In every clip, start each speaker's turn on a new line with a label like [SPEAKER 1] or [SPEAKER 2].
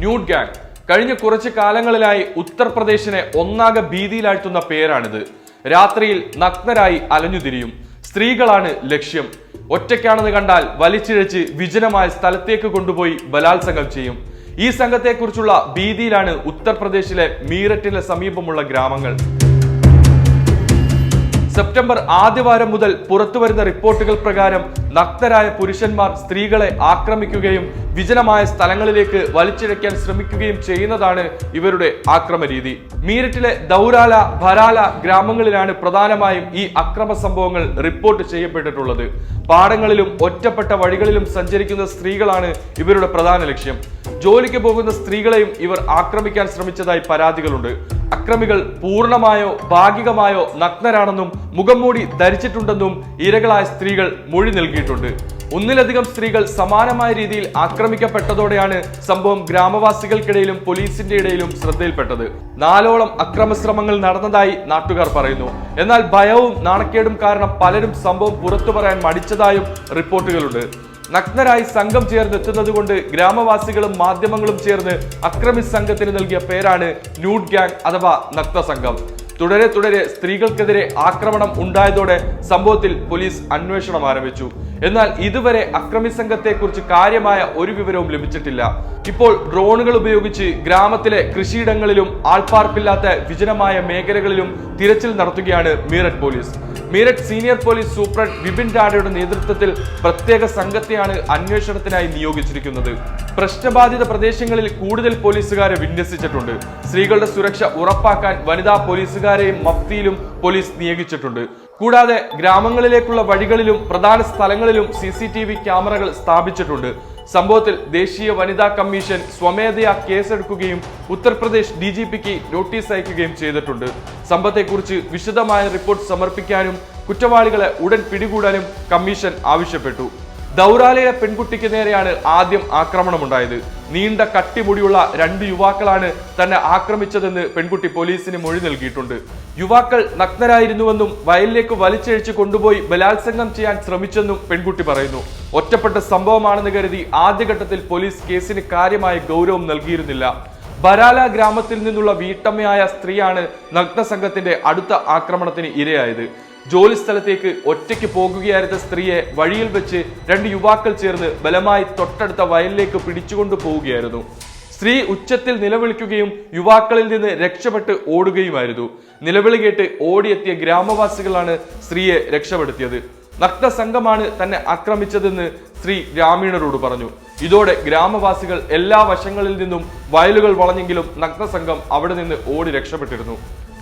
[SPEAKER 1] Nude gang. കഴിഞ്ഞ കുറച്ച് കാലങ്ങളിലായി ഉത്തർപ്രദേശിനെ ഒന്നാകെ ഭീതിയിലാഴ്ത്തുന്ന പേരാണിത്. രാത്രിയിൽ നഗ്നരായി അലഞ്ഞുതിരിയും. സ്ത്രീകളാണ് ലക്ഷ്യം. ഒറ്റയ്ക്കാണെന്ന് കണ്ടാൽ വലിച്ചിഴച്ച് വിജനമായ സ്ഥലത്തേക്ക് കൊണ്ടുപോയി ബലാത്സംഗം ചെയ്യും. ഈ സംഘത്തെക്കുറിച്ചുള്ള ഭീതിയിലാണ് ഉത്തർപ്രദേശിലെ മീററ്റിന് സമീപമുള്ള ഗ്രാമങ്ങൾ. സെപ്റ്റംബർ ആദ്യവാരം മുതൽ പുറത്തുവരുന്ന റിപ്പോർട്ടുകൾ പ്രകാരം നഗ്നരായ പുരുഷന്മാർ സ്ത്രീകളെ ആക്രമിക്കുകയും വിജനമായ സ്ഥലങ്ങളിലേക്ക് വലിച്ചിഴയ്ക്കാൻ ശ്രമിക്കുകയും ചെയ്യുന്നതാണ് ഇവരുടെ ആക്രമ രീതി മീരറ്റിലെ ദൗരാല ഭരാല ഗ്രാമങ്ങളിലാണ് പ്രധാനമായും ഈ അക്രമ സംഭവങ്ങൾ റിപ്പോർട്ട് ചെയ്യപ്പെട്ടിട്ടുള്ളത്. പാടങ്ങളിലും ഒറ്റപ്പെട്ട വഴികളിലും സഞ്ചരിക്കുന്ന സ്ത്രീകളാണ് ഇവരുടെ പ്രധാന ലക്ഷ്യം. ജോലിക്ക് പോകുന്ന സ്ത്രീകളെയും ഇവർ ആക്രമിക്കാൻ ശ്രമിച്ചതായി പരാതികളുണ്ട്. അക്രമികൾ പൂർണമായോ ഭാഗികമായോ നഗ്നരാണെന്നും മുഖം മൂടി ധരിച്ചിട്ടുണ്ടെന്നും ഇരകളായ സ്ത്രീകൾ മൊഴി നൽകിയിട്ടുണ്ട്. ഒന്നിലധികം സ്ത്രീകൾ സമാനമായ രീതിയിൽ ആക്രമിക്കപ്പെട്ടതോടെയാണ് സംഭവം ഗ്രാമവാസികൾക്കിടയിലും പോലീസിന്റെ ഇടയിലും ശ്രദ്ധയിൽപ്പെട്ടത്. നാലോളം അക്രമശ്രമങ്ങൾ നടന്നതായി നാട്ടുകാർ പറയുന്നു. എന്നാൽ ഭയവും നാണക്കേടും കാരണം പലരും സംഭവം പുറത്തു പറയാൻ മടിച്ചതായും റിപ്പോർട്ടുകളുണ്ട്. നഗ്നരായി സംഘം ചേർന്ന് എത്തുന്നത് കൊണ്ട് ഗ്രാമവാസികളും മാധ്യമങ്ങളും ചേർന്ന് അക്രമി സംഘത്തിന് നൽകിയ പേരാണ് ന്യൂഡ് ഗ്യാങ് അഥവാ നഗ്ന സംഘം. തുടരെ തുടരെ സ്ത്രീകൾക്കെതിരെ ആക്രമണം ഉണ്ടായതോടെ സംഭവത്തിൽ പോലീസ് അന്വേഷണം ആരംഭിച്ചു. എന്നാൽ ഇതുവരെ അക്രമി സംഘത്തെക്കുറിച്ച് കാര്യമായ ഒരു വിവരവും ലഭിച്ചിട്ടില്ല. ഇപ്പോൾ ഡ്രോണുകൾ ഉപയോഗിച്ച് ഗ്രാമത്തിലെ കൃഷിയിടങ്ങളിലും ആൾപ്പാർപ്പില്ലാത്ത വിജനമായ മേഖലകളിലും തിരച്ചിൽ നടത്തുകയാണ് Meerut police. Meerut senior police superintendent Vipin ഡാഡയുടെ നേതൃത്വത്തിൽ പ്രത്യേക സംഘത്തെയാണ് അന്വേഷണത്തിനായി നിയോഗിച്ചിരിക്കുന്നത്. പ്രശ്നബാധിത പ്രദേശങ്ങളിൽ കൂടുതൽ പോലീസുകാരെ വിന്യസിച്ചിട്ടുണ്ട്. സ്ത്രീകളുടെ സുരക്ഷ ഉറപ്പാക്കാൻ വനിതാ പോലീസുകാരെയും മഫ്തിയിലും പോലീസ് നിയോഗിച്ചിട്ടുണ്ട്. കൂടാതെ ഗ്രാമങ്ങളിലേക്കുള്ള വഴികളിലും പ്രധാന സ്ഥലങ്ങളിലും സി സി ടി വി ക്യാമറകൾ സ്ഥാപിച്ചിട്ടുണ്ട്. സംഭവത്തിൽ ദേശീയ വനിതാ കമ്മീഷൻ സ്വമേധയാ കേസെടുക്കുകയും ഉത്തർപ്രദേശ് ഡി ജി പിക്ക് നോട്ടീസ് അയക്കുകയും ചെയ്തിട്ടുണ്ട്. സംഭവത്തെക്കുറിച്ച് വിശദമായ റിപ്പോർട്ട് സമർപ്പിക്കാനും കുറ്റവാളികളെ ഉടൻ പിടികൂടാനും കമ്മീഷൻ ആവശ്യപ്പെട്ടു. ദൗറാലയിലെ പെൺകുട്ടിക്ക് നേരെയാണ് ആദ്യം ആക്രമണമുണ്ടായത്. നീണ്ട കട്ടിമുടിയുള്ള രണ്ട് യുവാക്കളാണ് തന്നെ ആക്രമിച്ചതെന്ന് പെൺകുട്ടി പോലീസിന് മൊഴി നൽകിയിട്ടുണ്ട്. യുവാക്കൾ നഗ്നരായിരുന്നുവെന്നും വയലിലേക്ക് വലിച്ചഴിച്ച് കൊണ്ടുപോയി ബലാത്സംഗം ചെയ്യാൻ ശ്രമിച്ചെന്നും പെൺകുട്ടി പറയുന്നു. ഒറ്റപ്പെട്ട സംഭവമാണെന്ന് കരുതി ആദ്യഘട്ടത്തിൽ പോലീസ് കേസിന് കാര്യമായ ഗൗരവം നൽകിയിരുന്നില്ല. ബരാല ഗ്രാമത്തിൽ നിന്നുള്ള വീട്ടമ്മയായ സ്ത്രീയാണ് നഗ്ന സംഘത്തിന്റെ അടുത്ത ആക്രമണത്തിന് ഇരയായത്. ജോലി സ്ഥലത്തേക്ക് ഒറ്റയ്ക്ക് പോകുകയായിരുന്ന സ്ത്രീയെ വഴിയിൽ വെച്ച് രണ്ട് യുവാക്കൾ ചേർന്ന് ബലമായി തൊട്ടടുത്ത വയലിലേക്ക് പിടിച്ചുകൊണ്ടു പോവുകയായിരുന്നു. സ്ത്രീ ഉച്ചത്തിൽ നിലവിളിക്കുകയും യുവാക്കളിൽ നിന്ന് രക്ഷപ്പെട്ട് ഓടുകയുമായിരുന്നു. നിലവിളി കേട്ട് ഓടിയെത്തിയ ഗ്രാമവാസികളാണ് സ്ത്രീയെ രക്ഷപ്പെടുത്തിയത്. നഗ്നസംഘമാണ് തന്നെ ആക്രമിച്ചതെന്ന് സ്ത്രീ ഗ്രാമീണരോട് പറഞ്ഞു. ഇതോടെ ഗ്രാമവാസികൾ എല്ലാ വശങ്ങളിൽ നിന്നും വയലുകൾ വളഞ്ഞെങ്കിലും നഗ്നസംഘം അവിടെ നിന്ന് ഓടി രക്ഷപ്പെട്ടിരുന്നു.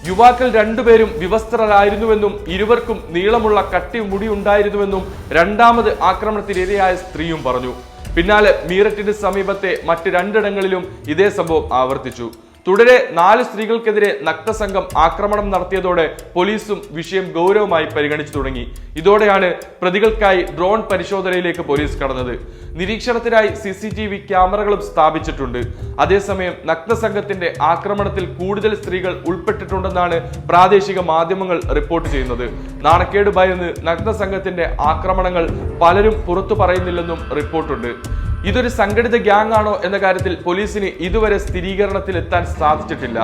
[SPEAKER 1] യുവാക്കൾ രണ്ടുപേരും വിവസ്ത്രരായിരുന്നുവെന്നും ഇരുവർക്കും നീളമുള്ള കട്ടി മുടി ഉണ്ടായിരുന്നുവെന്നും രണ്ടാമത് ആക്രമണത്തിനിരയായ സ്ത്രീയും പറഞ്ഞു. പിന്നാലെ മീററ്റിന് സമീപത്തെ മറ്റ് രണ്ടിടങ്ങളിലും ഇതേ സംഭവം ആവർത്തിച്ചു. തുടരെ നാല് സ്ത്രീകൾക്കെതിരെ നഗ്നസംഘം ആക്രമണം നടത്തിയതോടെ പോലീസും വിഷയം ഗൗരവമായി പരിഗണിച്ചു തുടങ്ങി. ഇതോടെയാണ് പ്രതികൾക്കായി ഡ്രോൺ പരിശോധനയിലേക്ക് പോലീസ് കടന്നത്. നിരീക്ഷണത്തിനായി സി സി ടി വി ക്യാമറകളും സ്ഥാപിച്ചിട്ടുണ്ട്. അതേസമയം നഗ്നസംഘത്തിന്റെ ആക്രമണത്തിൽ കൂടുതൽ സ്ത്രീകൾ ഉൾപ്പെട്ടിട്ടുണ്ടെന്നാണ് പ്രാദേശിക മാധ്യമങ്ങൾ റിപ്പോർട്ട് ചെയ്യുന്നത്. നാണക്കേട് ഭയന്ന് നഗ്നസംഘത്തിന്റെ ആക്രമണങ്ങൾ പലരും പുറത്തു പറയുന്നില്ലെന്നും റിപ്പോർട്ടുണ്ട്. ഇതൊരു സംഘടിത ഗ്യാങ് ആണോ എന്ന കാര്യത്തിൽ പോലീസിന് ഇതുവരെ സ്ഥിരീകരണത്തിൽ എത്താൻ സാധിച്ചിട്ടില്ല.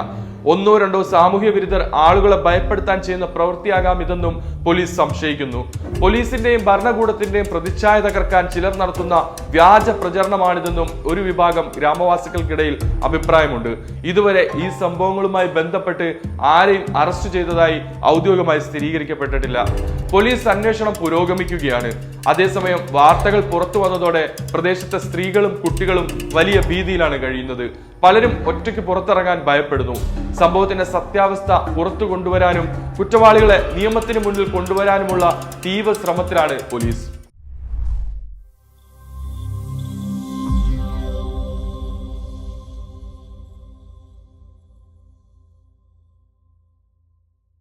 [SPEAKER 1] ഒന്നോ രണ്ടോ സാമൂഹ്യ വിരുദ്ധർ ആളുകളെ ഭയപ്പെടുത്താൻ ചെയ്യുന്ന പ്രവൃത്തിയാകാം ഇതെന്നും പോലീസ് സംശയിക്കുന്നു. പോലീസിന്റെയും ഭരണകൂടത്തിന്റെയും പ്രതിച്ഛായ തകർക്കാൻ ചിലർ നടത്തുന്ന വ്യാജ പ്രചരണമാണിതെന്നും ഒരു വിഭാഗം ഗ്രാമവാസികൾക്കിടയിൽ അഭിപ്രായമുണ്ട്. ഇതുവരെ ഈ സംഭവങ്ങളുമായി ബന്ധപ്പെട്ട് ആരെയും അറസ്റ്റ് ചെയ്തതായി ഔദ്യോഗികമായി സ്ഥിരീകരിക്കപ്പെട്ടിട്ടില്ല. പോലീസ് അന്വേഷണം പുരോഗമിക്കുകയാണ്. അതേസമയം വാർത്തകൾ പുറത്തു വന്നതോടെ പ്രദേശത്തെ സ്ത്രീകളും കുട്ടികളും വലിയ ഭീതിയിലാണ് കഴിയുന്നത്. പലരും ഒറ്റയ്ക്ക് പുറത്തിറങ്ങാൻ ഭയപ്പെടുന്നു. സംഭവത്തിന്റെ സത്യാവസ്ഥ പുറത്തു കൊണ്ടുവരാനും കുറ്റവാളികളെ നിയമത്തിന് മുന്നിൽ കൊണ്ടുവരാനുമുള്ള തീവ്ര ശ്രമത്തിലാണ് പോലീസ്.